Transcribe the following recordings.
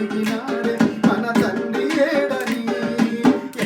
పిల్లలడిగినాడే మన తండ్రి ఏడని.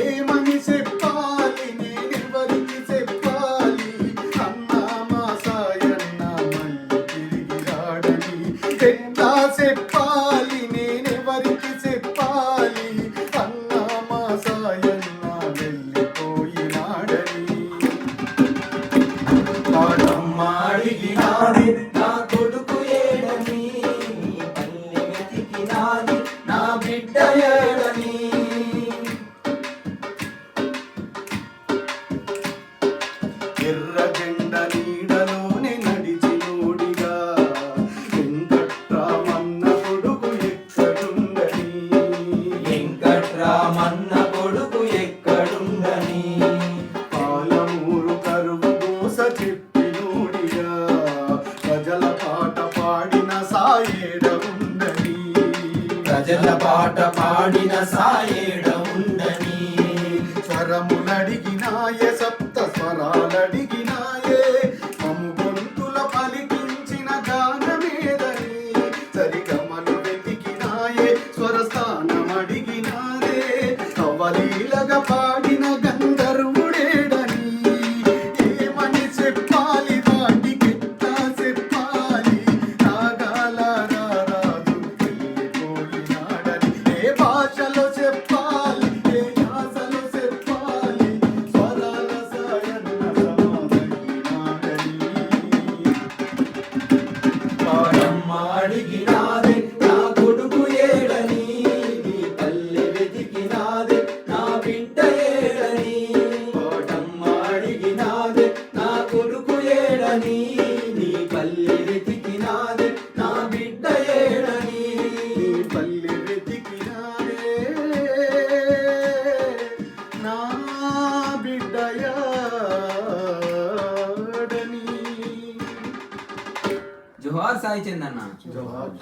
ఏమని చెప్పాలి నేనెవరికి చెప్పాలి? అన్నా మా సాయన్న మళ్ళీ తిరిగి రాడని. ఎట్లా చెప్పాలి నేనెవరికి చెప్పాలి? అన్నా మా సాయన్న వెళ్ళిపోయినాడని పాటమ్మాడిగినాది నా ఎర్ర జెండ నీడలోనే నడిచినోడిగా వెంకట్రామన్న కొడుకు ఎక్కడుండని? వెంకట్రామన్న కొడుకు ఎక్కడుందని పాలమూరు కరువు ప్రజల పాట పాడిన సాయేడ ఉండని ప్రజల పాట పాడిన సాయేడ ఉండని స్వరములడిగినాయే సప్త స్వరాలడిగినాయే. మము గొంతుల పలికించిన గానమేదని సరిగమలు వెతికినాయే స్వరస్థానం అడిగినారే కవలీలగా పాడిన గంధర్వుడేడని ఏమని చెప్పాలి వాటికెట్టా చెప్పాలి. నాగాల రారాజు వెళ్ళిపోయినాడని ఏ భాషలో జోహార్ సాయి చందన్న జవాబు